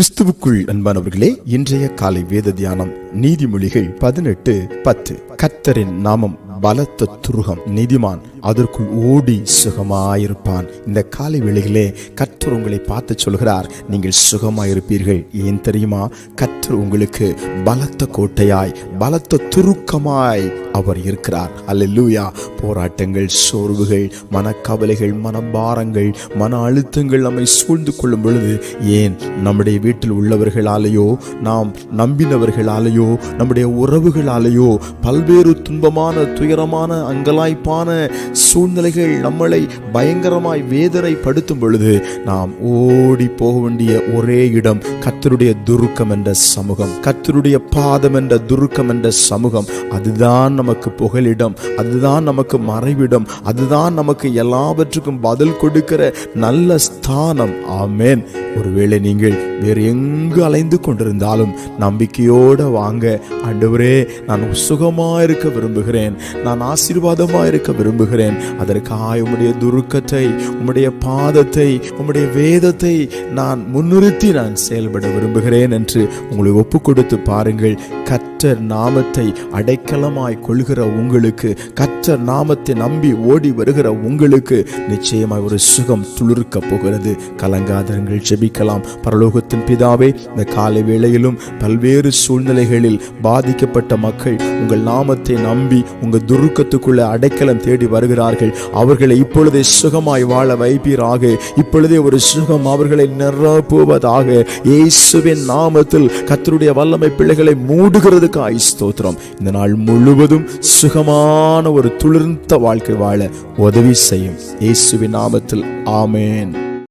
கிறிஸ்துவுக்குள் அன்பானவர்களே இன்றைய காலை வேத தியானம் நீதிமொழிகள் பதினெட்டு பத்து. கத்தரின் நாமம் பலத்த துருகம் நீதிமான் அதற்குள் ஓடி சுகமாயிருப்பான். இந்த காலை வேளையிலே கற்றர் உங்களை பார்த்து சொல்கிறார் நீங்கள் சுகமாயிருப்பீர்கள். ஏன் தெரியுமா? கற்றர் உங்களுக்கு பலத்த கோட்டையாய் பலத்த துருக்கமாய் அவர் இருக்கிறார். அல்லேலூயா! போராட்டங்கள் சோர்வுகள் மனக்கவலைகள் மனபாரங்கள் மன அழுத்தங்கள் நம்மை சூழ்ந்து கொள்ளும் பொழுது ஏன் நம்முடைய வீட்டில் உள்ளவர்களாலேயோ நாம் நம்பினவர்களாலேயோ நம்முடைய உறவுகளாலேயோ பல்வேறு துன்பமான துயரமான அங்கலாய்ப்பான சூழ்நிலைகள் நம்மளை பயங்கரமாய் வேதனைப்படுத்தும் பொழுது நாம் ஓடி போக வேண்டிய ஒரே இடம் கத்தருடைய துருக்கம் என்ற சமூகம். கத்தருடைய பாதம் என்ற துருக்கம் என்ற சமூகம். அதுதான் நமக்கு புகலிடம். அதுதான் நமக்கு மறைவிடம். அதுதான் நமக்கு எல்லாவற்றுக்கும் பதில் கொடுக்கிற நல்ல ஸ்தானம். ஆமேன். ஒருவேளை நீங்கள் வேறு எங்கு அலைந்து கொண்டிருந்தாலும் நம்பிக்கையோட வாங்க. ஆண்டவரே நான் சுகமா இருக்க விரும்புகிறேன். நான் ஆசீர்வாதமா இருக்க விரும்புகிறேன். அதற்காக உம்முடைய துருக்கத்தை உம்முடைய பாதத்தை உம்முடைய வேதத்தை நான் முன்னிறுத்தி நான் செயல்பட விரும்புகிறேன் என்று உங்களை ஒப்பு கொடுத்து பாருங்கள். கற்றர் நாமத்தை அடைக்கலமாய் கொள்கிற உங்களுக்கு கற்றர் நாமத்தை நம்பி ஓடி வருகிற உங்களுக்கு நிச்சயமாய் ஒரு சுகம் துளிர்க்க போகிறது. கலங்காதரங்கள் ஜெபிக்கலாம். பரலோகத்தின் பிதாவே இந்த காலை வேளையிலும் பல்வேறு சூழ்நிலைகளில் பாதிக்கப்பட்ட மக்கள் உங்கள் நாமத்தை நம்பி உங்கள் துருக்கத்துக்குள்ள அடைக்கலம் தேடி வருகிறார்கள். அவர்களை இப்பொழுதே சுகமாய் வாழ வைப்பீராக. இப்பொழுதே ஒரு சுகம் அவர்களை நிரப்புவதாக இயேசுவின் நாமத்தில் கத்தருடைய வல்லமை பிள்ளைகளை மூடுகிறதுக்கு ஸ்தோத்திரம். இந்த நாள் முழுவதும் சுகமான ஒரு துளிர்ந்த வாழ்க்கை வாழ உதவி செய்யும். இயேசுவின் நாமத்தில் ஆமேன்.